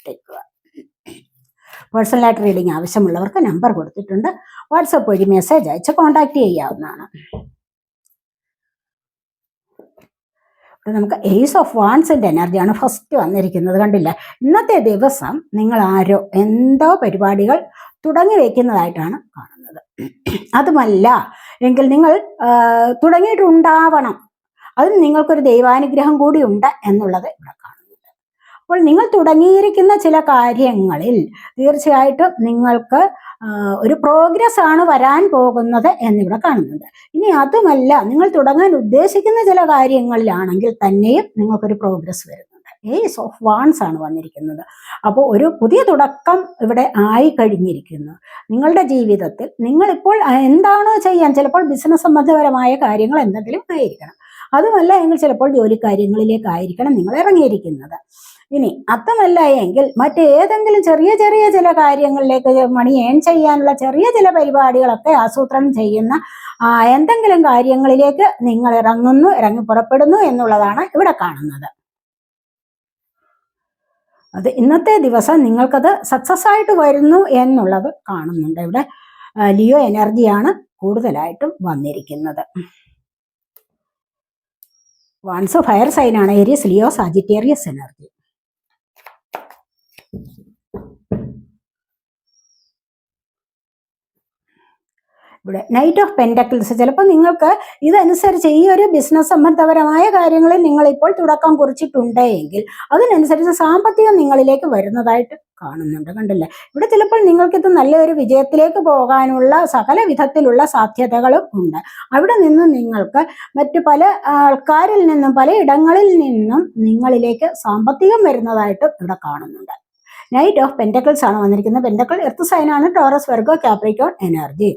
വിട്ടേക്കുക പേഴ്സണലായിട്ട് റീഡിംഗ് ആവശ്യമുള്ളവർക്ക് നമ്പർ കൊടുത്തിട്ടുണ്ട്. വാട്സപ്പ് വഴി മെസ്സേജ് അയച്ച് കോൺടാക്ട് ചെയ്യാവുന്നതാണ്. ഇവിടെ നമുക്ക് എയ്സ് ഓഫ് വാൺസിന്റെ എനർജിയാണ് ഫസ്റ്റ് വന്നിരിക്കുന്നത് കണ്ടില്ല? ഇന്നത്തെ ദിവസം നിങ്ങൾ ആരോ എന്തോ പരിപാടികൾ തുടങ്ങി വയ്ക്കുന്നതായിട്ടാണ് കാണുന്നത്. അതുമല്ല എങ്കിൽ നിങ്ങൾ തുടങ്ങിയിട്ടുണ്ടാവണം. അതിന് നിങ്ങൾക്കൊരു ദൈവാനുഗ്രഹം കൂടി ഉണ്ട് എന്നുള്ളത് ഇവിടെ അപ്പോൾ നിങ്ങൾ തുടങ്ങിയിരിക്കുന്ന ചില കാര്യങ്ങളിൽ തീർച്ചയായിട്ടും നിങ്ങൾക്ക് ഒരു പ്രോഗ്രസ് ആണ് വരാൻ പോകുന്നത് എന്നിവിടെ കാണുന്നുണ്ട്. ഇനി അതുമല്ല നിങ്ങൾ തുടങ്ങാൻ ഉദ്ദേശിക്കുന്ന ചില കാര്യങ്ങളിലാണെങ്കിൽ തന്നെയും നിങ്ങൾക്കൊരു പ്രോഗ്രസ് വരുന്നുണ്ട്. ഏസ് ഓഫ് വാൺസ് ആണ് വന്നിരിക്കുന്നത്. അപ്പോൾ ഒരു പുതിയ തുടക്കം ഇവിടെ ആയി കഴിഞ്ഞിരിക്കുന്നു. നിങ്ങളുടെ ജീവിതത്തിൽ നിങ്ങളിപ്പോൾ എന്താണോ ചെയ്യാൻ? ചിലപ്പോൾ ബിസിനസ് സംബന്ധപരമായ കാര്യങ്ങൾ എന്തെങ്കിലും ആയിരിക്കണം അതുമല്ല എങ്കിൽ ചിലപ്പോൾ ജോലി കാര്യങ്ങളിലേക്കായിരിക്കണം നിങ്ങൾ ഇറങ്ങിയിരിക്കുന്നത്. ഇനി അത്തമല്ല എങ്കിൽ മറ്റേതെങ്കിലും ചെറിയ ചെറിയ ചില കാര്യങ്ങളിലേക്ക് മണി ഏൺ ചെയ്യാനുള്ള ചെറിയ ചില പരിപാടികളൊക്കെ ആസൂത്രണം ചെയ്യുന്ന എന്തെങ്കിലും കാര്യങ്ങളിലേക്ക് നിങ്ങൾ ഇറങ്ങുന്നു ഇറങ്ങി പുറപ്പെടുന്നു എന്നുള്ളതാണ് ഇവിടെ കാണുന്നത്. അത് ഇന്നത്തെ ദിവസം നിങ്ങൾക്കത് സക്സസ് ആയിട്ട് വരുന്നു എന്നുള്ളത് കാണുന്നുണ്ട് ഇവിടെ. ലിയോ എനർജിയാണ് കൂടുതലായിട്ടും വന്നിരിക്കുന്നത്. വൺസ് ഫയർ സൈനാണ് ഏരിയസ് ലിയോ സാജിറ്റേറിയസ് എനർജി ഇവിടെ നൈറ്റ് ഓഫ് പെൻഡക്കിൾസ് ചിലപ്പോൾ നിങ്ങൾക്ക് ഇതനുസരിച്ച് ഈ ഒരു ബിസിനസ് സംബന്ധപരമായ കാര്യങ്ങളിൽ നിങ്ങൾ ഇപ്പോൾ തുടക്കം കുറിച്ചിട്ടുണ്ടെങ്കിൽ അതിനനുസരിച്ച് സാമ്പത്തികം നിങ്ങളിലേക്ക് വരുന്നതായിട്ട് കാണുന്നുണ്ട് കണ്ടില്ലേ? ഇവിടെ ചിലപ്പോൾ നിങ്ങൾക്കിത് നല്ലൊരു വിജയത്തിലേക്ക് പോകാനുള്ള സകല വിധത്തിലുള്ള സാധ്യതകളും ഉണ്ട്. അവിടെ നിന്ന് നിങ്ങൾക്ക് മറ്റു പല ആൾക്കാരിൽ നിന്നും പല ഇടങ്ങളിൽ നിന്നും നിങ്ങളിലേക്ക് സാമ്പത്തികം വരുന്നതായിട്ട് ഇവിടെ കാണുന്നുണ്ട്. നൈറ്റ് ഓഫ് പെന്റക്കിൾസ് ആണ് വന്നിരിക്കുന്നത്. പെന്റക്കിൾ എർത്ത് സൈനാണ് ടോറസ് വെർഗോ കാപ്രിക്കോൺ എനർജി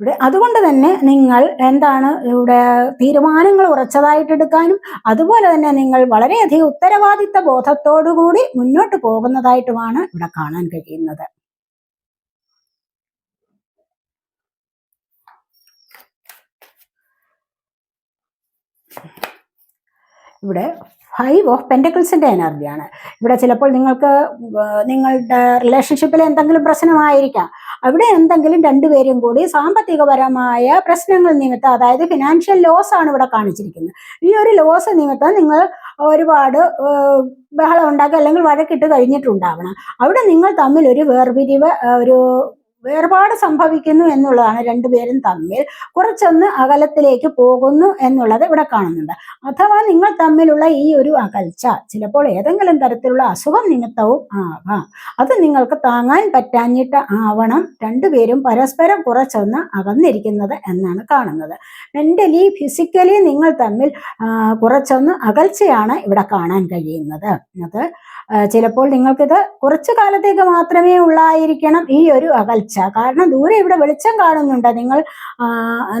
ഇവിടെ അതുകൊണ്ട് തന്നെ നിങ്ങൾ എന്താണ് ഇവിടെ തീരുമാനങ്ങൾ ഉറച്ചതായിട്ട് എടുക്കാനും അതുപോലെ തന്നെ നിങ്ങൾ വളരെയധികം ഉത്തരവാദിത്ത ബോധത്തോടുകൂടി മുന്നോട്ട് പോകുന്നതായിട്ടുമാണ് ഇവിടെ കാണാൻ കഴിയുന്നത്. ഇവിടെ ഫൈവ് ഓഫ് പെന്റക്കിൾസിന്റെ എനർജിയാണ് ഇവിടെ ചിലപ്പോൾ നിങ്ങൾക്ക് നിങ്ങളുടെ റിലേഷൻഷിപ്പിൽ എന്തെങ്കിലും പ്രശ്നമായിരിക്കാം. അവിടെ എന്തെങ്കിലും രണ്ടുപേരും കൂടി സാമ്പത്തികപരമായ പ്രശ്നങ്ങൾ നിമിത്തം അതായത് ഫിനാൻഷ്യൽ ലോസ് ആണ് ഇവിടെ കാണിച്ചിരിക്കുന്നത്. ഈ ഒരു ലോസ് നിമിത്തം നിങ്ങൾ ഒരുപാട് ബഹളം ഉണ്ടാക്കി അല്ലെങ്കിൽ വഴക്കിട്ട് കഴിഞ്ഞിട്ടുണ്ടാവണം. അവിടെ നിങ്ങൾ തമ്മിൽ ഒരു വേർപിരിവ് ഒരു വേർപാട് സംഭവിക്കുന്നു എന്നുള്ളതാണ് രണ്ടുപേരും തമ്മിൽ. കുറച്ചൊന്ന് അകലത്തിലേക്ക് പോകുന്നു എന്നുള്ളത് ഇവിടെ കാണുന്നുണ്ട്. അഥവാ നിങ്ങൾ തമ്മിലുള്ള ഈ ഒരു അകൽച്ച ചിലപ്പോൾ ഏതെങ്കിലും തരത്തിലുള്ള അസുഖം നിമിത്തവും ആവാം അത് നിങ്ങൾക്ക് താങ്ങാൻ പറ്റാഞ്ഞിട്ട് ആവണം. രണ്ടുപേരും പരസ്പരം കുറച്ചൊന്ന് അകന്നിരിക്കുന്നത് എന്നാണ് കാണുന്നത്. മെന്റലി ഫിസിക്കലി നിങ്ങൾ തമ്മിൽ കുറച്ചൊന്ന് അകൽച്ചയാണ് ഇവിടെ കാണാൻ കഴിയുന്നത്. അത് ചിലപ്പോൾ നിങ്ങൾക്കിത് കുറച്ചു കാലത്തേക്ക് മാത്രമേ ഉള്ളായിരിക്കണം ഈ ഒരു അകൽച്ച കാരണം ദൂരെ ഇവിടെ വെളിച്ചം കാണുന്നുണ്ട്. നിങ്ങൾ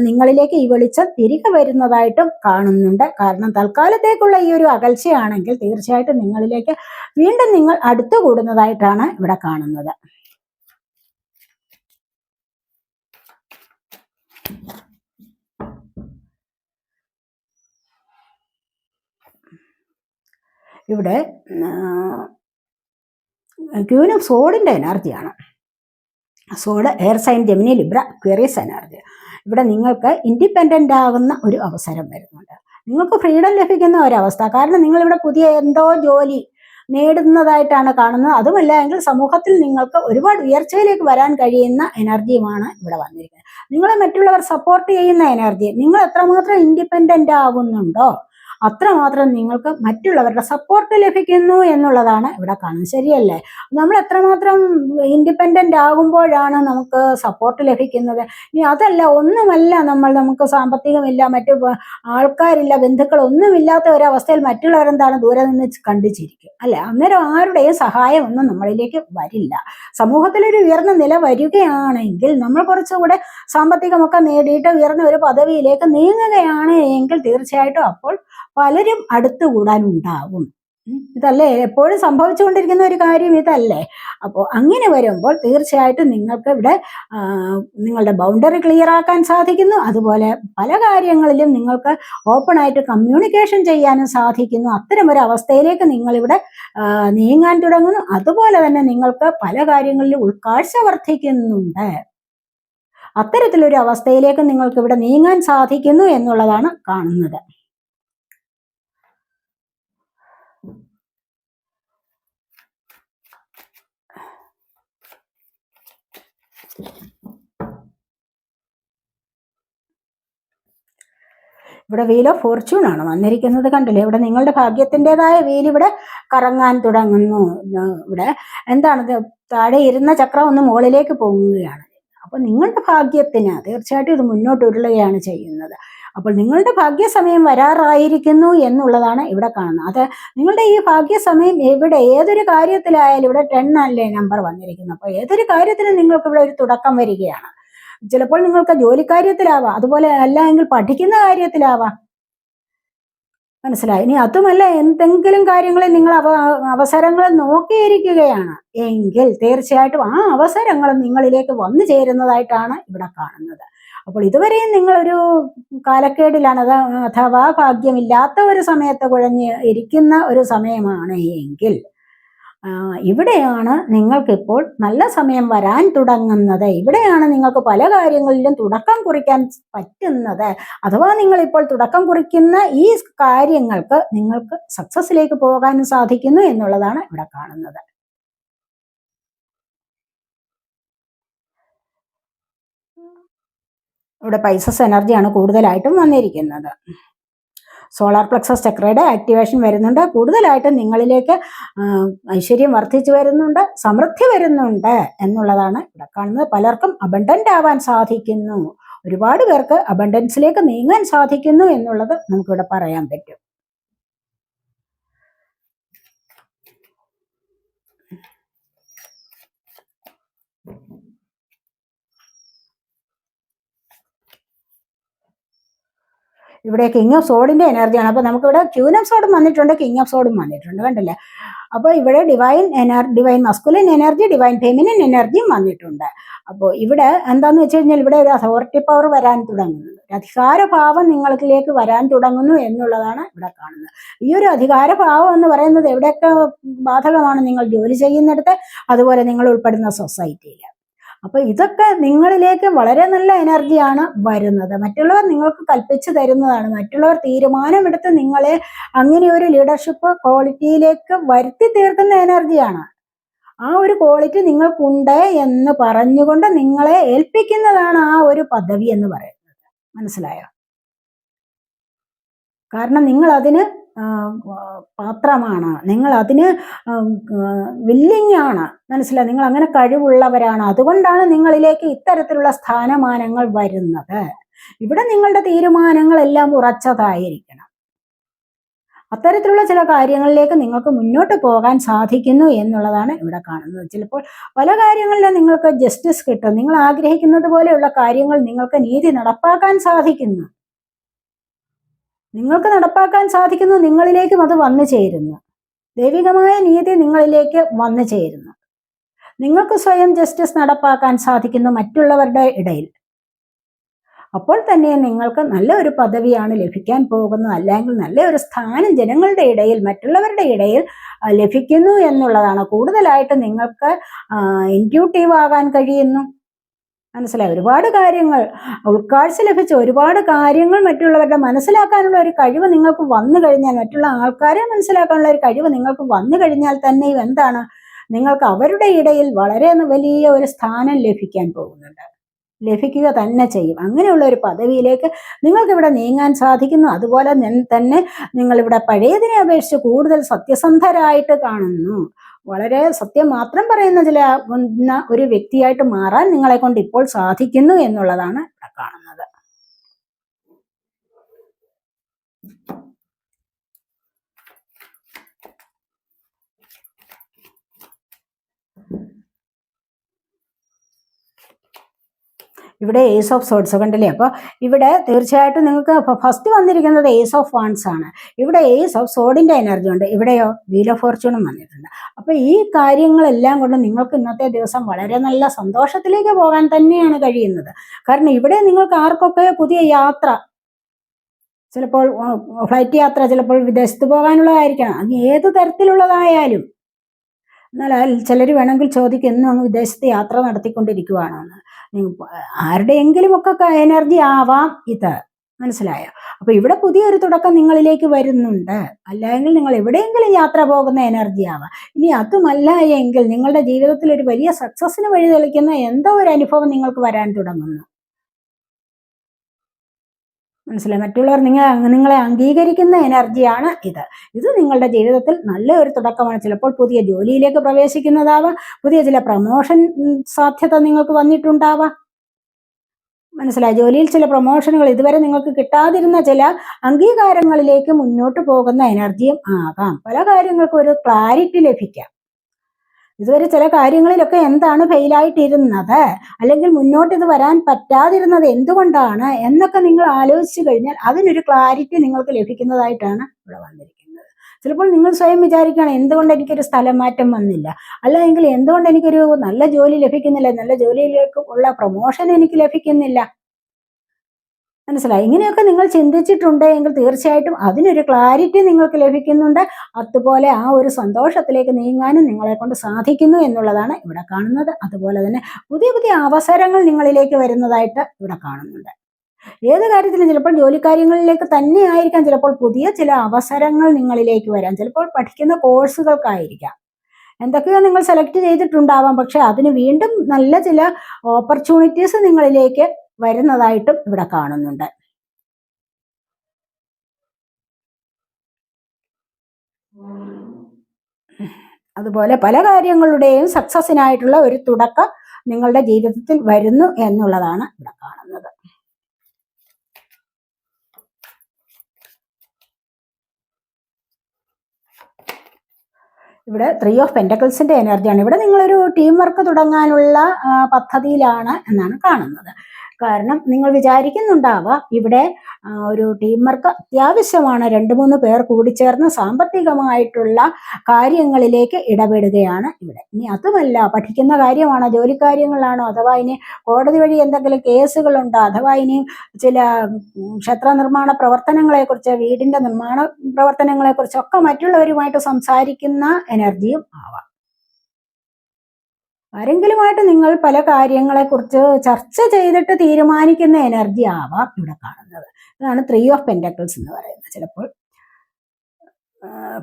നിങ്ങളിലേക്ക് ഈ വെളിച്ചം തിരികെ വരുന്നതായിട്ടും കാണുന്നുണ്ട്. കാരണം തൽക്കാലത്തേക്കുള്ള ഈ ഒരു അകൽച്ചയാണെങ്കിൽ തീർച്ചയായിട്ടും നിങ്ങളിലേക്ക് വീണ്ടും നിങ്ങൾ അടുത്തു കൂടുന്നതായിട്ടാണ് ഇവിടെ കാണുന്നത്. ഇവിടെ ക്യൂൻ ഓഫ് എനർജിയാണ്. Sword air sign Gemini Libra Aquarius energy ഇവിടെ നിങ്ങൾക്ക് ഇൻഡിപെൻഡന്റ് ആകുന്ന ഒരു അവസരം വരുന്നുണ്ട്. നിങ്ങൾക്ക് ഫ്രീഡം ലഭിക്കുന്ന ഒരവസ്ഥ. കാരണം നിങ്ങളിവിടെ പുതിയ എന്തോ ജോലി നേടുന്നതായിട്ടാണ് കാണുന്നത്. അതുമല്ല എങ്കിൽ സമൂഹത്തിൽ നിങ്ങൾക്ക് ഒരുപാട് ഉയർച്ചയിലേക്ക് വരാൻ കഴിയുന്ന എനർജിയുമാണ് ഇവിടെ വന്നിരിക്കുന്നത്. നിങ്ങളെ മറ്റുള്ളവർ സപ്പോർട്ട് ചെയ്യുന്ന എനർജി. നിങ്ങൾ എത്രമാത്രം ഇൻഡിപെൻഡന്റ് ആകുന്നുണ്ടോ അത്രമാത്രം നിങ്ങൾക്ക് മറ്റുള്ളവരുടെ സപ്പോർട്ട് ലഭിക്കുന്നു എന്നുള്ളതാണ് ഇവിടെ കാണുന്നത്. ശരിയല്ലേ? നമ്മൾ എത്രമാത്രം ഇൻഡിപെൻഡന്റ് ആകുമ്പോഴാണ് നമുക്ക് സപ്പോർട്ട് ലഭിക്കുന്നത്? ഇനി അതല്ല ഒന്നുമല്ല നമ്മൾ നമുക്ക് സാമ്പത്തികമില്ല മറ്റു ആൾക്കാരില്ല ബന്ധുക്കൾ ഒന്നുമില്ലാത്ത ഒരവസ്ഥയിൽ മറ്റുള്ളവരെന്താണ് ദൂരെ നിന്ന് കണ്ടിച്ചിരിക്കും. അല്ലെ? അന്നേരം ആരുടെയും സഹായം ഒന്നും നമ്മളിലേക്ക് വരില്ല. സമൂഹത്തിലൊരു ഉയർന്ന നില വരികയാണെങ്കിൽ നമ്മൾ കുറച്ചുകൂടെ സാമ്പത്തികമൊക്കെ നേടിയിട്ട് ഉയർന്ന ഒരു പദവിയിലേക്ക് നീങ്ങുകയാണ് എങ്കിൽ തീർച്ചയായിട്ടും അപ്പോൾ പലരും അടുത്തുകൂടാനുണ്ടാവും ഇതല്ലേ? എപ്പോഴും സംഭവിച്ചുകൊണ്ടിരിക്കുന്ന ഒരു കാര്യം ഇതല്ലേ? അപ്പോൾ അങ്ങനെ വരുമ്പോൾ തീർച്ചയായിട്ടും നിങ്ങൾക്ക് ഇവിടെ നിങ്ങളുടെ ബൗണ്ടറി ക്ലിയർ ആക്കാൻ സാധിക്കുന്നു. അതുപോലെ പല കാര്യങ്ങളിലും നിങ്ങൾക്ക് ഓപ്പൺ ആയിട്ട് കമ്മ്യൂണിക്കേഷൻ ചെയ്യാനും സാധിക്കുന്നു. അത്തരം ഒരു അവസ്ഥയിലേക്ക് നിങ്ങളിവിടെ നീങ്ങാൻ തുടങ്ങുന്നു. അതുപോലെ തന്നെ നിങ്ങൾക്ക് പല കാര്യങ്ങളിലും ഉൾക്കാഴ്ച വർദ്ധിക്കുന്നുണ്ട്. അത്തരത്തിലൊരു അവസ്ഥയിലേക്ക് നിങ്ങൾക്ക് ഇവിടെ നീങ്ങാൻ സാധിക്കുന്നു എന്നുള്ളതാണ് കാണുന്നത്. ഇവിടെ വീൽ ഓഫ് ഫോർച്യൂൺ ആണ് വന്നിരിക്കുന്നത് കണ്ടില്ലേ? ഇവിടെ നിങ്ങളുടെ ഭാഗ്യത്തിന്റെതായ വീൽ ഇവിടെ കറങ്ങാൻ തുടങ്ങുന്നു. ഇവിടെ എന്താണ്? താഴെ ഇരുന്ന ചക്രം ഒന്ന് മുകളിലേക്ക് പോകുകയാണ് അപ്പോൾ നിങ്ങളുടെ ഭാഗ്യത്തിന് തീർച്ചയായിട്ടും ഇത് മുന്നോട്ട് ഉരുളുകയാണ് ചെയ്യുന്നത്. അപ്പോൾ നിങ്ങളുടെ ഭാഗ്യസമയം വരാറായിരിക്കുന്നു എന്നുള്ളതാണ് ഇവിടെ കാണുന്നത്. അത് നിങ്ങളുടെ ഈ ഭാഗ്യസമയം എവിടെ ഏതൊരു കാര്യത്തിലായാലും ഇവിടെ ടെൻ അല്ലേ നമ്പർ വന്നിരിക്കുന്നു അപ്പോൾ ഏതൊരു കാര്യത്തിലും നിങ്ങൾക്ക് ഇവിടെ ഒരു തുടക്കം വരികയാണ്. ചിലപ്പോൾ നിങ്ങൾക്ക് ജോലിക്കാര്യത്തിലാവാം അതുപോലെ അല്ല എങ്കിൽ പഠിക്കുന്ന കാര്യത്തിലാവാം. മനസ്സിലായി? ഇനി അതുമല്ല എന്തെങ്കിലും കാര്യങ്ങളിൽ നിങ്ങൾ അവ അവസരങ്ങൾ നോക്കിയിരിക്കുകയാണ്. എങ്കിൽ തീർച്ചയായിട്ടും ആ അവസരങ്ങൾ നിങ്ങളിലേക്ക് വന്നു ചേരുന്നതായിട്ടാണ് ഇവിടെ കാണുന്നത്. അപ്പോൾ ഇതുവരെയും നിങ്ങളൊരു കാലക്കേടിലാണ് അഥവാ ഭാഗ്യമില്ലാത്ത ഒരു സമയത്ത് കുഴഞ്ഞ് ഇരിക്കുന്ന ഒരു സമയമാണ് എങ്കിൽ ഇവിടെയാണ് നിങ്ങൾക്കിപ്പോൾ നല്ല സമയം വരാൻ തുടങ്ങുന്നത്. ഇവിടെയാണ് നിങ്ങൾക്ക് പല കാര്യങ്ങളിലും തുടക്കം കുറിക്കാൻ പറ്റുന്നത്. അഥവാ നിങ്ങൾ ഇപ്പോൾ തുടക്കം കുറിക്കുന്ന ഈ കാര്യങ്ങൾക്ക് നിങ്ങൾക്ക് സക്സസ്സിലേക്ക് പോകാനും സാധിക്കുന്നു എന്നുള്ളതാണ് ഇവിടെ കാണുന്നത്. ഇവിടെ പൈസസ് എനർജിയാണ് കൂടുതലായിട്ടും വന്നിരിക്കുന്നത്. സോളാർ പ്ലക്സസ് ചക്രയുടെ ആക്ടിവേഷൻ വരുന്നുണ്ട്. കൂടുതലായിട്ടും നിങ്ങളിലേക്ക് ഐശ്വര്യം വർദ്ധിച്ചു വരുന്നുണ്ട് സമൃദ്ധി വരുന്നുണ്ട് എന്നുള്ളതാണ് ഇവിടെ കാണുന്നത്. പലർക്കും അബണ്ടന്റ് ആവാൻ സാധിക്കുന്നു. ഒരുപാട് പേർക്ക് അബണ്ടൻസിലേക്ക് നീങ്ങാൻ സാധിക്കുന്നു എന്നുള്ളത് നമുക്കിവിടെ പറയാൻ പറ്റും. ഇവിടെ കിങ് ഓഫ് സോഡിന്റെ എനർജിയാണ് അപ്പോൾ നമുക്കിവിടെ ക്യൂൻ ഓഫ് സോഡും വന്നിട്ടുണ്ട്. കിങ് ഓഫ് സോഡും വന്നിട്ടുണ്ട് കണ്ടില്ലേ? അപ്പോൾ ഇവിടെ divine energy divine masculine energy divine feminine എനർജിയും വന്നിട്ടുണ്ട്. അപ്പോൾ ഇവിടെ എന്താന്ന് വെച്ച് കഴിഞ്ഞാൽ ഇവിടെ ഒരു അതോറിറ്റി പവർ വരാൻ തുടങ്ങുന്നു. അധികാരഭാവം നിങ്ങൾക്കിലേക്ക് വരാൻ തുടങ്ങുന്നു എന്നുള്ളതാണ് ഇവിടെ കാണുന്നത്. ഈ ഒരു അധികാരഭാവം എന്ന് പറയുന്നത് എവിടെയൊക്കെ ബാധകമാണ് നിങ്ങൾ ജോലി ചെയ്യുന്നിടത്ത് അതുപോലെ നിങ്ങൾ ഉൾപ്പെടുന്ന സൊസൈറ്റിയിൽ അപ്പൊ ഇതൊക്കെ നിങ്ങളിലേക്ക് വളരെ നല്ല എനർജിയാണ് വരുന്നത്. മറ്റുള്ളവർ നിങ്ങൾക്ക് കൽപ്പിച്ചു തരുന്നതാണ്. മറ്റുള്ളവർ തീരുമാനമെടുത്ത് നിങ്ങളെ അങ്ങനെ ഒരു ലീഡർഷിപ്പ് ക്വാളിറ്റിയിലേക്ക് വരുത്തി തീർക്കുന്ന എനർജിയാണ്. ആ ഒരു ക്വാളിറ്റി നിങ്ങൾക്കുണ്ട് എന്ന് പറഞ്ഞുകൊണ്ട് നിങ്ങളെ ഏൽപ്പിക്കുന്നതാണ് ആ ഒരു പദവി എന്ന് പറയുന്നത്. മനസ്സിലായോ? കാരണം നിങ്ങൾ അതിന് പാത്രമാണ്. നിങ്ങൾ അതിന് വില്ലിങ്ങാണ്. മനസ്സിലായി നിങ്ങൾ അങ്ങനെ കഴിവുള്ളവരാണ്. അതുകൊണ്ടാണ് നിങ്ങളിലേക്ക് ഇത്തരത്തിലുള്ള സ്ഥാനമാനങ്ങൾ വരുന്നത്. ഇവിടെ നിങ്ങളുടെ തീരുമാനങ്ങളെല്ലാം ഉറച്ചതായിരിക്കണം. അത്തരത്തിലുള്ള ചില കാര്യങ്ങളിലേക്ക് നിങ്ങൾക്ക് മുന്നോട്ട് പോകാൻ സാധിക്കുന്നു എന്നുള്ളതാണ് ഇവിടെ കാണുന്നത്. ചിലപ്പോൾ പല കാര്യങ്ങളിലും നിങ്ങൾക്ക് ജസ്റ്റിസ് കിട്ടും. നിങ്ങൾ ആഗ്രഹിക്കുന്നത് പോലെയുള്ള കാര്യങ്ങൾ നിങ്ങൾക്ക് നീതി നടപ്പാക്കാൻ സാധിക്കുന്നു. നിങ്ങൾക്ക് നടപ്പാക്കാൻ സാധിക്കുന്നു നിങ്ങളിലേക്കും അത് വന്നു ചേരുന്നു. ദൈവികമായ നീതി നിങ്ങളിലേക്ക് വന്നു ചേരുന്നു. നിങ്ങൾക്ക് സ്വയം ജസ്റ്റിസ് നടപ്പാക്കാൻ സാധിക്കുന്നു മറ്റുള്ളവരുടെ ഇടയിൽ. അപ്പോൾ തന്നെ നിങ്ങൾക്ക് നല്ല ഒരു പദവിയാണ് ലഭിക്കാൻ പോകുന്നത്. അല്ലെങ്കിൽ നല്ല ഒരു സ്ഥാനം ജനങ്ങളുടെ ഇടയിൽ മറ്റുള്ളവരുടെ ഇടയിൽ ലഭിക്കുന്നു എന്നുള്ളതാണ്. കൂടുതലായിട്ട് നിങ്ങൾക്ക് ഇൻക്യൂട്ടീവ് ആകാൻ കഴിയുന്നു. മനസ്സിലായി. ഒരുപാട് കാര്യങ്ങൾ ഉൾക്കാഴ്ച ലഭിച്ച ഒരുപാട് കാര്യങ്ങൾ മറ്റുള്ളവരുടെ മനസ്സിലാക്കാനുള്ള ഒരു കഴിവ് നിങ്ങൾക്ക് വന്നു കഴിഞ്ഞാൽ മറ്റുള്ള ആൾക്കാരെ മനസ്സിലാക്കാനുള്ള ഒരു കഴിവ് നിങ്ങൾക്ക് വന്നു കഴിഞ്ഞാൽ തന്നെ എന്താണ്? നിങ്ങൾക്ക് അവരുടെ ഇടയിൽ വളരെ വലിയ ഒരു സ്ഥാനം ലഭിക്കാൻ പോകുന്നുണ്ട്. ലഭിക്കുക തന്നെ ചെയ്യും. അങ്ങനെയുള്ള ഒരു പദവിയിലേക്ക് നിങ്ങൾക്ക് ഇവിടെ നീങ്ങാൻ സാധിക്കുന്നു. അതുപോലെ തന്നെ നിങ്ങളിവിടെ പഴയതിനെ അപേക്ഷിച്ച് കൂടുതൽ സത്യസന്ധരായിട്ട് കാണുന്നു. വളരെ സത്യം മാത്രം പറയുന്ന ചില ഒരു വ്യക്തിയായിട്ട് മാറാൻ നിങ്ങളെ കൊണ്ട് ഇപ്പോൾ സാധിക്കുന്നു എന്നുള്ളതാണ് ഇവിടെ കാണുന്നത്. ഇവിടെ ഏസ് ഓഫ് സോഡ്സ് കണ്ടില്ലേ? അപ്പോൾ ഇവിടെ തീർച്ചയായിട്ടും നിങ്ങൾക്ക് ഫസ്റ്റ് വന്നിരിക്കുന്നത് ഏസ് ഓഫ് വാൺസ് ആണ്. ഇവിടെ ഏസ് ഓഫ് സോഡിന്റെ എനർജി ഉണ്ട്. ഇവിടെയോ? വീൽ ഓഫ് ഫോർച്യൂണും വന്നിട്ടുണ്ട്. അപ്പോൾ ഈ കാര്യങ്ങളെല്ലാം കൊണ്ട് നിങ്ങൾക്ക് ഇന്നത്തെ ദിവസം വളരെ നല്ല സന്തോഷത്തിലേക്ക് പോകാൻ തന്നെയാണ് കഴിയുന്നത്. കാരണം ഇവിടെ നിങ്ങൾക്ക് ആർക്കൊക്കെ പുതിയ യാത്ര ചിലപ്പോൾ ഫ്ലൈറ്റ് യാത്ര ചിലപ്പോൾ വിദേശത്ത് പോകാനുള്ളതായിരിക്കണം അത് ഏത് തരത്തിലുള്ളതായാലും. എന്നാൽ ചിലർ വേണമെങ്കിൽ ചോദിക്കും എന്നും വിദേശത്ത് യാത്ര നടത്തിക്കൊണ്ടിരിക്കുവാണോ എന്ന് ആരുടെയെങ്കിലും ഒക്കെ എനർജി ആവാം ഇത്. മനസ്സിലായ? അപ്പൊ ഇവിടെ പുതിയൊരു തുടക്കം നിങ്ങളിലേക്ക് വരുന്നുണ്ട്. അല്ലെങ്കിൽ നിങ്ങൾ എവിടെയെങ്കിലും യാത്ര പോകുന്ന എനർജി ആവാം. ഇനി അതുമല്ല എങ്കിൽ നിങ്ങളുടെ ജീവിതത്തിൽ ഒരു വലിയ സക്സസിന് വഴി തെളിക്കുന്ന എന്തോ ഒരു അനുഭവം നിങ്ങൾക്ക് വരാൻ തുടങ്ങുന്നു. മനസ്സിലായി? മറ്റുള്ളവർ നിങ്ങൾ നിങ്ങളെ അംഗീകരിക്കുന്ന എനർജിയാണ് ഇത്. ഇത് നിങ്ങളുടെ ജീവിതത്തിൽ നല്ല ഒരു തുടക്കമാണ്. ചിലപ്പോൾ പുതിയ ജോലിയിലേക്ക് പ്രവേശിക്കുന്നതാവാം. പുതിയ ചില പ്രമോഷൻ സാധ്യത നിങ്ങൾക്ക് വന്നിട്ടുണ്ടാവാം. മനസ്സിലായി? ജോലിയിൽ ചില പ്രൊമോഷനുകൾ ഇതുവരെ നിങ്ങൾക്ക് കിട്ടാതിരുന്ന ചില അംഗീകാരങ്ങളിലേക്ക് മുന്നോട്ട് പോകുന്ന എനർജിയും ആകാം. പല കാര്യങ്ങൾക്കും ഒരു ക്ലാരിറ്റി ലഭിക്കാം. ഇതുവരെ ചില കാര്യങ്ങളിലൊക്കെ എന്താണ് ഫെയിലായിട്ടിരുന്നത് അല്ലെങ്കിൽ മുന്നോട്ട് ഇത് വരാൻ പറ്റാതിരുന്നത് എന്തുകൊണ്ടാണ്? എന്നൊക്കെ നിങ്ങൾ ആലോചിച്ചു കഴിഞ്ഞാൽ അതിനൊരു ക്ലാരിറ്റി നിങ്ങൾക്ക് ലഭിക്കുന്നതായിട്ടാണ് ഇവിടെ വന്നിരിക്കുന്നത്. ചിലപ്പോൾ നിങ്ങൾ സ്വയം വിചാരിക്കുകയാണ് എന്തുകൊണ്ട് എനിക്കൊരു സ്ഥലം മാറ്റം വന്നില്ല? അല്ലെങ്കിൽ എന്തുകൊണ്ട് എനിക്കൊരു നല്ല ജോലി ലഭിക്കുന്നില്ല? നല്ല ജോലിയിലേക്ക് ഉള്ള പ്രൊമോഷൻ എനിക്ക് ലഭിക്കുന്നില്ല. മനസ്സിലായി? ഇങ്ങനെയൊക്കെ നിങ്ങൾ ചിന്തിച്ചിട്ടുണ്ട് എങ്കിൽ തീർച്ചയായിട്ടും അതിനൊരു ക്ലാരിറ്റി നിങ്ങൾക്ക് ലഭിക്കുന്നുണ്ട്. അതുപോലെ ആ ഒരു സന്തോഷത്തിലേക്ക് നീങ്ങാനും നിങ്ങളെ കൊണ്ട് സാധിക്കുന്നു എന്നുള്ളതാണ് ഇവിടെ കാണുന്നത്. അതുപോലെ തന്നെ പുതിയ പുതിയ അവസരങ്ങൾ നിങ്ങളിലേക്ക് വരുന്നതായിട്ട് ഇവിടെ കാണുന്നുണ്ട്. ഏത് കാര്യത്തിലും ചിലപ്പോൾ ജോലി കാര്യങ്ങളിലേക്ക് തന്നെ ആയിരിക്കാം. ചിലപ്പോൾ പുതിയ ചില അവസരങ്ങൾ നിങ്ങളിലേക്ക് വരാം. ചിലപ്പോൾ പഠിക്കുന്ന കോഴ്സുകൾക്കായിരിക്കാം. എന്തൊക്കെയോ നിങ്ങൾ സെലക്ട് ചെയ്തിട്ടുണ്ടാവാം. പക്ഷെ അതിന് വീണ്ടും നല്ല ചില ഓപ്പർച്യൂണിറ്റീസ് നിങ്ങളിലേക്ക് വരുന്നതായിട്ടും ഇവിടെ കാണുന്നുണ്ട്. അതുപോലെ പല കാര്യങ്ങളുടെയും സക്സസിനായിട്ടുള്ള ഒരു തുടക്കം നിങ്ങളുടെ ജീവിതത്തിൽ വരുന്നു എന്നുള്ളതാണ് ഇവിടെ കാണുന്നത്. ഇവിടെ ത്രീ ഓഫ് പെന്റക്കിൾസിന്റെ എനർജിയാണ് ഇവിടെ നിങ്ങളൊരു ടീം വർക്ക് തുടങ്ങാനുള്ള പദ്ധതിയിലാണ് എന്നാണ് കാണുന്നത്. കാരണം നിങ്ങൾ വിചാരിക്കുന്നുണ്ടാവാം ഇവിടെ ഒരു ടീം വർക്ക് അത്യാവശ്യമാണ്. രണ്ട് മൂന്ന് പേർ കൂടി കൂടിച്ചേർന്ന് സാമ്പത്തികമായിട്ടുള്ള കാര്യങ്ങളിലേക്ക് ഇടപെടുകയാണ് ഇവിടെ. ഇനി അതുമല്ല പഠിക്കുന്ന കാര്യമാണോ ജോലി കാര്യങ്ങളാണോ അഥവാ ഇനി കോടതി വഴി എന്തെങ്കിലും കേസുകളുണ്ടോ അഥവാ ഇനി ചില ക്ഷേത്ര നിർമ്മാണ പ്രവർത്തനങ്ങളെ പ്രവർത്തനങ്ങളെക്കുറിച്ച് വീടിന്റെ നിർമ്മാണ പ്രവർത്തനങ്ങളെ കുറിച്ചൊക്കെ മറ്റുള്ളവരുമായിട്ട് സംസാരിക്കുന്ന എനർജിയും ആവാം. ആരെങ്കിലുമായിട്ട് നിങ്ങൾ പല കാര്യങ്ങളെ കുറിച്ച് ചർച്ച ചെയ്തിട്ട് തീരുമാനിക്കുന്ന എനർജി ആവാം ഇവിടെ കാണുന്നത്. അതാണ് ത്രീ ഓഫ് പെന്റക്കിൾസ് എന്ന് പറയുന്നത്. ചിലപ്പോൾ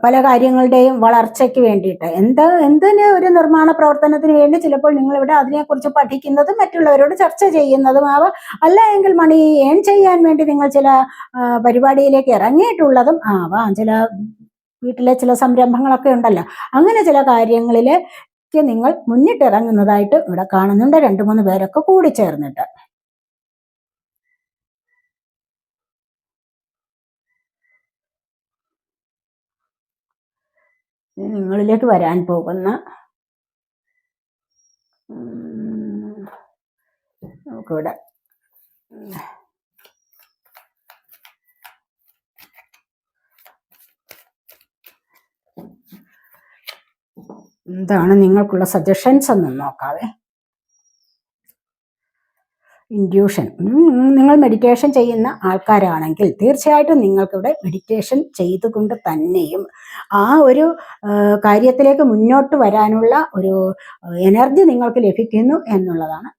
പല കാര്യങ്ങളുടെയും വളർച്ചയ്ക്ക് വേണ്ടിയിട്ട്. എന്ത് എന്തിന് ഒരു നിർമ്മാണ പ്രവർത്തനത്തിന് വേണ്ടി ചിലപ്പോൾ നിങ്ങൾ ഇവിടെ അതിനെക്കുറിച്ച് പഠിക്കുന്നതും മറ്റുള്ളവരോട് ചർച്ച ചെയ്യുന്നതും ആവാം. അല്ല എങ്കിൽ മണി ഏൺ ചെയ്യാൻ വേണ്ടി നിങ്ങൾ ചില പരിപാടിയിലേക്ക് ഇറങ്ങിയിട്ടുള്ളതും ആവാം. ചില വീട്ടിലെ ചില സംരംഭങ്ങളൊക്കെ ഉണ്ടല്ലോ. അങ്ങനെ ചില കാര്യങ്ങളിലേക്ക് നിങ്ങൾ മുന്നിട്ടിറങ്ങുന്നതായിട്ട് ഇവിടെ കാണുന്നുണ്ട്. രണ്ട് മൂന്ന് പേരൊക്കെ കൂടി ചേർന്നിട്ട്. നിങ്ങളിലേക്ക് വരാൻ പോകുന്ന നമുക്കിവിടെ എന്താണ് നിങ്ങൾക്കുള്ള സജഷൻസ് എന്ന് നോക്കാവേ. ഇൻഡ്യൂഷൻ നിങ്ങൾ മെഡിറ്റേഷൻ ചെയ്യുന്ന ആൾക്കാരാണെങ്കിൽ തീർച്ചയായിട്ടും നിങ്ങൾക്കിവിടെ മെഡിറ്റേഷൻ ചെയ്തുകൊണ്ട് തന്നെയും ആ ഒരു കാര്യത്തിലേക്ക് മുന്നോട്ട് വരാനുള്ള ഒരു എനർജി നിങ്ങൾക്ക് ലഭിക്കുന്നു എന്നുള്ളതാണ്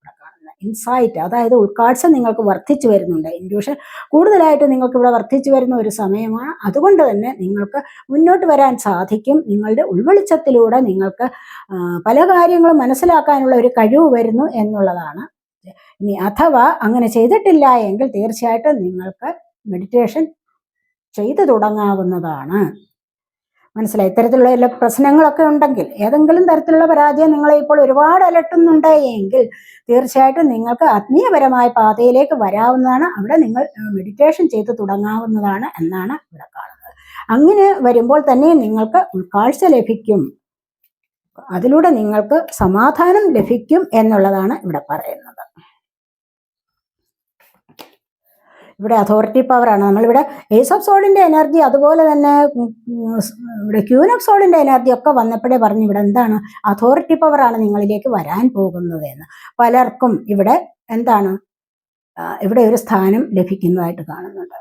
ഇൻസൈറ്റ് അതായത് ഉൾക്കാഴ്ച നിങ്ങൾക്ക് വർദ്ധിച്ചു വരുന്നുണ്ട്. ഇൻഡ്യൂഷൻ കൂടുതലായിട്ട് നിങ്ങൾക്ക് ഇവിടെ വർദ്ധിച്ചു വരുന്ന ഒരു സമയമാണ്. അതുകൊണ്ട് തന്നെ നിങ്ങൾക്ക് മുന്നോട്ട് വരാൻ സാധിക്കും. നിങ്ങളുടെ ഉൾവെളിച്ചത്തിലൂടെ നിങ്ങൾക്ക് പല കാര്യങ്ങളും മനസ്സിലാക്കാനുള്ള ഒരു കഴിവ് വരുന്നു എന്നുള്ളതാണ്. ഇനി അഥവാ അങ്ങനെ ചെയ്തിട്ടില്ല എങ്കിൽ തീർച്ചയായിട്ടും നിങ്ങൾക്ക് മെഡിറ്റേഷൻ ചെയ്തു തുടങ്ങാവുന്നതാണ്. മനസ്സിലായി? ഇത്തരത്തിലുള്ള എല്ലാ പ്രശ്നങ്ങളൊക്കെ ഉണ്ടെങ്കിൽ ഏതെങ്കിലും തരത്തിലുള്ള പരാജയം നിങ്ങളെ ഇപ്പോൾ ഒരുപാട് അലട്ടുന്നുണ്ട് എങ്കിൽ തീർച്ചയായിട്ടും നിങ്ങൾക്ക് ആത്മീയപരമായ പാതയിലേക്ക് വരാവുന്നതാണ്. അവിടെ നിങ്ങൾ മെഡിറ്റേഷൻ ചെയ്ത് തുടങ്ങാവുന്നതാണ് എന്നാണ് ഇവിടെ കാണുന്നത്. അങ്ങനെ വരുമ്പോൾ തന്നെ നിങ്ങൾക്ക് ഉൾക്കാഴ്ച ലഭിക്കും. അതിലൂടെ നിങ്ങൾക്ക് സമാധാനം ലഭിക്കും എന്നുള്ളതാണ് ഇവിടെ പറയുന്നത്. ഇവിടെ അതോറിറ്റി പവറാണ് നമ്മളിവിടെ ഏസ് ഓഫ് സോളിന്റെ എനർജി അതുപോലെ തന്നെ ഇവിടെ ക്യൂൻ ഓഫ് സോളിന്റെ എനർജി ഒക്കെ വന്നപ്പോഴേ പറഞ്ഞു ഇവിടെ എന്താണ് അതോറിറ്റി പവറാണ് നിങ്ങളിലേക്ക് വരാൻ പോകുന്നത് എന്ന് പലർക്കും ഇവിടെ എന്താണ് ഇവിടെ ഒരു സ്ഥാനം ലഭിക്കുന്നതായിട്ട് കാണുന്നുണ്ട്.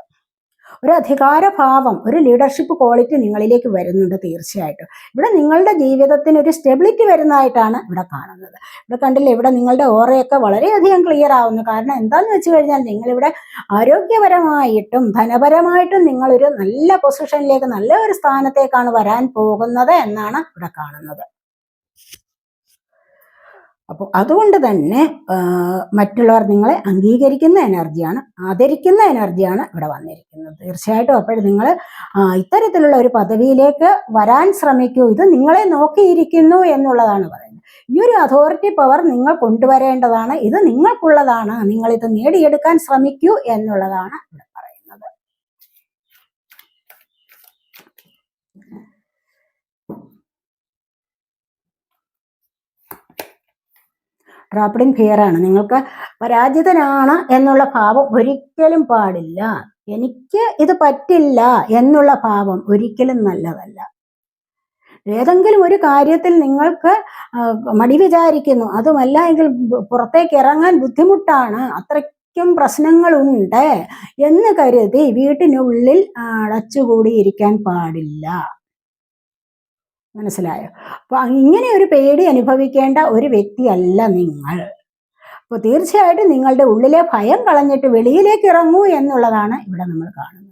ഒരു അധികാരഭാവം ഒരു ലീഡർഷിപ്പ് ക്വാളിറ്റി നിങ്ങളിലേക്ക് വരുന്നുണ്ട് തീർച്ചയായിട്ടും. ഇവിടെ നിങ്ങളുടെ ജീവിതത്തിന് ഒരു സ്റ്റെബിലിറ്റി വരുന്നതായിട്ടാണ് ഇവിടെ കാണുന്നത്. ഇവിടെ കണ്ടില്ലേ ഇവിടെ നിങ്ങളുടെ ഓറയൊക്കെ വളരെയധികം ക്ലിയർ ആവുന്നു. കാരണം എന്താന്ന് വെച്ച് കഴിഞ്ഞാൽ നിങ്ങളിവിടെ ആരോഗ്യപരമായിട്ടും ധനപരമായിട്ടും നിങ്ങളൊരു നല്ല പൊസിഷനിലേക്ക് നല്ല ഒരു സ്ഥാനത്തേക്കാണ് വരാൻ പോകുന്നത് എന്നാണ് ഇവിടെ കാണുന്നത്. അപ്പോൾ അതുകൊണ്ട് തന്നെ മറ്റുള്ളവർ നിങ്ങളെ അംഗീകരിക്കുന്ന എനർജിയാണ് ആദരിക്കുന്ന എനർജിയാണ് ഇവിടെ വന്നിരിക്കുന്നത്. തീർച്ചയായിട്ടും അപ്പോൾ നിങ്ങൾ ഇത്തരത്തിലുള്ള ഒരു പദവിയിലേക്ക് വരാൻ ശ്രമിക്കൂ. ഇത് നിങ്ങളെ നോക്കിയിരിക്കുന്നു എന്നുള്ളതാണ് പറയുന്നത്. ഈ ഒരു അതോറിറ്റി പവർ നിങ്ങൾ കൊണ്ടുവരേണ്ടതാണ്. ഇത് നിങ്ങൾക്കുള്ളതാണ്. നിങ്ങളിത് നേടിയെടുക്കാൻ ശ്രമിക്കൂ എന്നുള്ളതാണ് ഇവിടെ പറയുന്നത് ഡ്രോപ്ഡിൻ ഫിയർ ആണ്. നിങ്ങൾക്ക് പരാജിതനാണ് എന്നുള്ള ഭാവം ഒരിക്കലും പാടില്ല. എനിക്ക് ഇത് പറ്റില്ല എന്നുള്ള ഭാവം ഒരിക്കലും നല്ലതല്ല. ഏതെങ്കിലും ഒരു കാര്യത്തിൽ നിങ്ങൾക്ക് മടി വിചാരിക്കുന്നു. അതുമല്ല എങ്കിൽ പുറത്തേക്ക് ഇറങ്ങാൻ ബുദ്ധിമുട്ടാണ്. അത്രയ്ക്കും പ്രശ്നങ്ങളുണ്ട് എന്ന് കരുതി വീട്ടിനുള്ളിൽ അടച്ചുകൂടിയിരിക്കാൻ പാടില്ല. മനസ്സിലായോ? അപ്പൊ ഇങ്ങനെ ഒരു പേടി അനുഭവിക്കേണ്ട ഒരു വ്യക്തിയല്ല നിങ്ങൾ. അപ്പോൾ തീർച്ചയായിട്ടും നിങ്ങളുടെ ഉള്ളിലെ ഭയം കളഞ്ഞിട്ട് വെളിയിലേക്ക് ഇറങ്ങൂ എന്നുള്ളതാണ് ഇവിടെ നമ്മൾ കാണുന്നത്.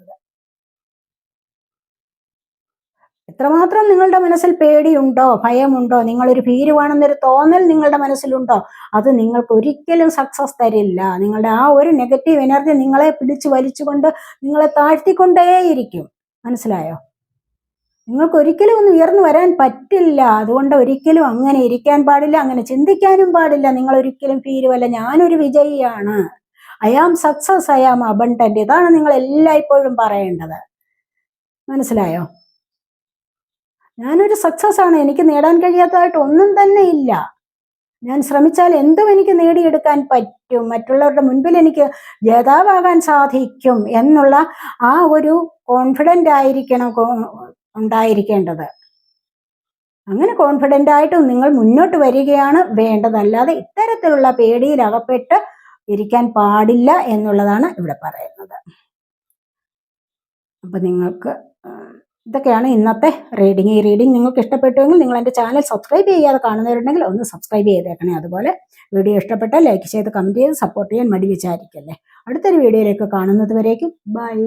എത്രമാത്രം നിങ്ങളുടെ മനസ്സിൽ പേടിയുണ്ടോ ഭയമുണ്ടോ നിങ്ങളൊരു ഭീരുവാണെന്നൊരു തോന്നൽ നിങ്ങളുടെ മനസ്സിലുണ്ടോ അത് നിങ്ങൾക്ക് ഒരിക്കലും സക്സസ് തരില്ല. നിങ്ങളുടെ ആ ഒരു നെഗറ്റീവ് എനർജി നിങ്ങളെ പിടിച്ചു വലിച്ചുകൊണ്ട് നിങ്ങളെ താഴ്ത്തിക്കൊണ്ടേയിരിക്കും. മനസ്സിലായോ? നിങ്ങൾക്ക് ഒരിക്കലും ഒന്ന് ഉയർന്നു വരാൻ പറ്റില്ല. അതുകൊണ്ട് ഒരിക്കലും അങ്ങനെ ഇരിക്കാൻ പാടില്ല അങ്ങനെ ചിന്തിക്കാനും പാടില്ല. നിങ്ങൾ ഒരിക്കലും ഫീലുമല്ല ഞാനൊരു വിജയിയാണ്. I am success I am abundant ഇതാണ് നിങ്ങൾ എല്ലായ്പ്പോഴും പറയേണ്ടത്. മനസ്സിലായോ? ഞാനൊരു സക്സസ് ആണ്. എനിക്ക് നേടാൻ കഴിയാത്തതായിട്ട് ഒന്നും തന്നെ ഇല്ല. ഞാൻ ശ്രമിച്ചാൽ എന്തും എനിക്ക് നേടിയെടുക്കാൻ പറ്റും. മറ്റുള്ളവരുടെ മുൻപിൽ എനിക്ക് ജേതാവാകാൻ സാധിക്കും എന്നുള്ള ആ ഒരു കോൺഫിഡന്റ് ആയിരിക്കണം. ഉണ്ടായിരിക്കേണ്ടത്. അങ്ങനെ കോൺഫിഡന്റ് ആയിട്ട് നിങ്ങൾ മുന്നോട്ട് വരികയാണ് വേണ്ടത്. അല്ലാതെ ഇത്തരത്തിലുള്ള പേടിയിൽ അകപ്പെട്ട് ഇരിക്കാൻ പാടില്ല എന്നുള്ളതാണ് ഇവിടെ പറയുന്നത്. അപ്പൊ നിങ്ങൾക്ക് ഇതൊക്കെയാണ് ഇന്നത്തെ റീഡിങ് ഈ റീഡിങ് നിങ്ങൾക്ക് ഇഷ്ടപ്പെട്ടുവെങ്കിൽ നിങ്ങൾ എന്റെ ചാനൽ സബ്സ്ക്രൈബ് ചെയ്യാതെ കാണുന്നവരുണ്ടെങ്കിൽ ഒന്ന് സബ്സ്ക്രൈബ് ചെയ്തേക്കണേ. അതുപോലെ വീഡിയോ ഇഷ്ടപ്പെട്ടാൽ ലൈക്ക് ചെയ്ത് കമന്റ് ചെയ്ത് സപ്പോർട്ട് ചെയ്യാൻ മടി വിചാരിക്കല്ലേ. അടുത്തൊരു വീഡിയോയിലേക്ക് കാണുന്നത് വരേക്കും. ബൈ